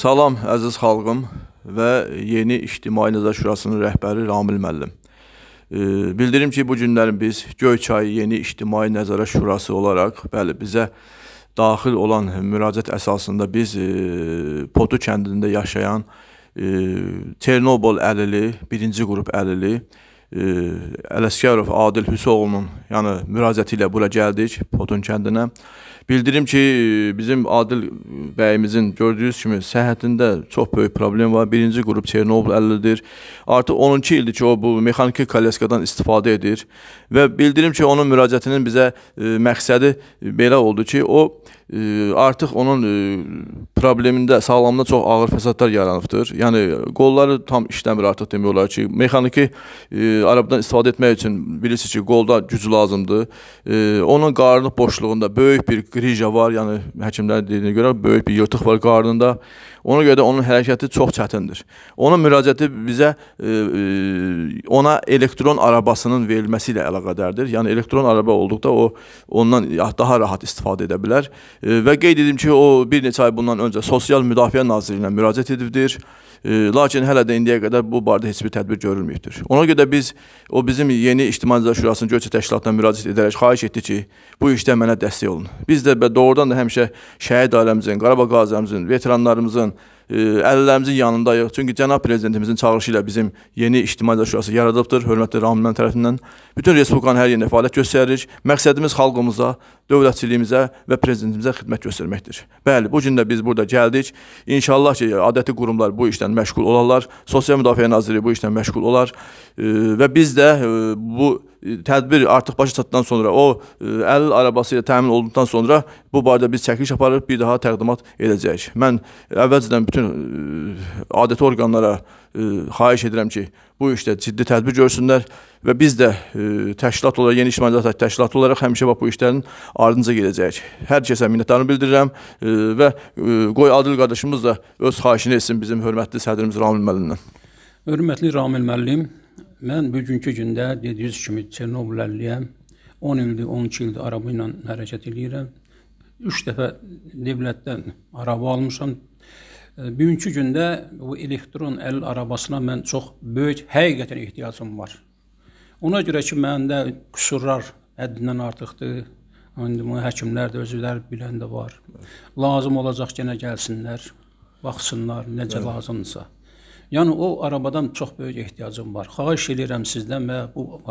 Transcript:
Salam əziz xalqım və yeni İctimai Nəzarət Şurasının rəhbəri Ramil müəllim. E, Bildirim ki, bu günlərin biz Göyçay Yeni İctimai Nəzarət Şurası olaraq, bəli, bizə daxil olan müraciət əsasında biz e, Potu kəndində yaşayan e, Çernobıl əlili, birinci qrup əlili e, Ələsgərov Adil Hüseyoğlu'nun yəni müraciəti ilə bura gəldik Potun kəndinə. Bildirim ki, bizim Adil bəyimizin gördüyünüz kimi səhhətində çox böyük problem var. Birinci qrup Çernobıl əlilidir. Artıq 12 ildir ki, o bu mexaniki kolyeskadan istifadə edir və bildirim ki, onun müraciətinin bizə e, məqsədi belə oldu ki, o e, artıq onun e, problemində, sağlamlığında çox ağır fəsadlar yaranıbdır. Yəni qolları tam işləmir artıq demək olar ki, mexaniki e, arabadan istifadə etmək üçün bilirsiniz ki, qolda güc lazımdır. E, onun qarnı boşluğunda böyük bir qrija var, yəni həkimlərin dediyinə görə böyük bir yırtıq var qarnında. Ona görə də onun hərəkəti çox çətindir. Onun müraciəti bizə e, e, ona elektron arabasının verilməsi ilə əlaqədardır. Yəni elektron araba olduqda o ondan daha rahat istifadə edə bilər. E, və qeyd edim ki, o bir neçə ay bundan öncə Sosial Müdafiə Nazirliyinə müraciət edibdir. E, lakin hələ də indiyə qədər bu barədə heç bir tədbir görülməyibdir. Ona görə də biz o bizim yeni İctimai Şurasının Göyçə təşkilatına müraciət edərək xahiş etdi ki, bu işdə mənə dəstək olun. Biz də doğrudan da həmişə şəhid ailəmizin, Qarabağ qazilərimizin, veteranlarımızın, əlillərimizin yanındayıq. Çünki cənab prezidentimizin çağırışı ilə bizim yeni İctimai Şurası yaradılıbdır hörmətli Ramil müəllim tərəfindən. Bütün respublikanın hər yerində fəaliyyət göstəririk. Məqsədimiz xalqımıza, dövlətçiliyimizə və prezidentimizə xidmət göstərməkdir. Bəli, bu gün də biz burada gəldik. İnşallah ki, adəti qurumlar bu işlə məşğul olarlar. Sosial Müdafiə Nazirliyi bu işlə məşğul olar və biz də bu tədbir artıq başa çatdıqdan sonra o əlil arabası ilə təmin olunduqdan sonra bu barədə biz çəkiliş aparıb bir daha təqdimat edəcəyik. Mən əvvəlcədən bütün adəti orqanlara xahiş edirəm ki, bu işdə ciddi tədbir görsünlər və biz də e, təşkilat olaraq, Yeni İctimai Nəzarət Təşkilatı olaraq həmişə bax bu işlərin ardınca gedəcəyik. Hər kəsə minnətdarlığımı bildirirəm e, və e, qoy Adil qardaşımız da öz xahişini etsin bizim hörmətli sədrimiz Ramil müəllimdən. Hörmətli Ramil müəllim, mən bugünkü gündə dediyiniz kimi Çernobıl əlliyəm. 10 ildir, 12 ildir araba ilə hərəkət edirəm. 3 dəfə dövlətdən araba almışam. Bugünkü gündə bu elektron əl arabasına mən çox böyük həqiqətən ehtiyacım var. Ona görə ki, məndə qüsurlar həddindən artıqdır. İndi bunu həkimlər də özləri bilən də var. Lazım olacaq yenə gəlsinlər, baxsınlar necə lazımdırsa. Yəni o arabadan çox böyük ehtiyacım var. Xahiş edirəm sizdən və bu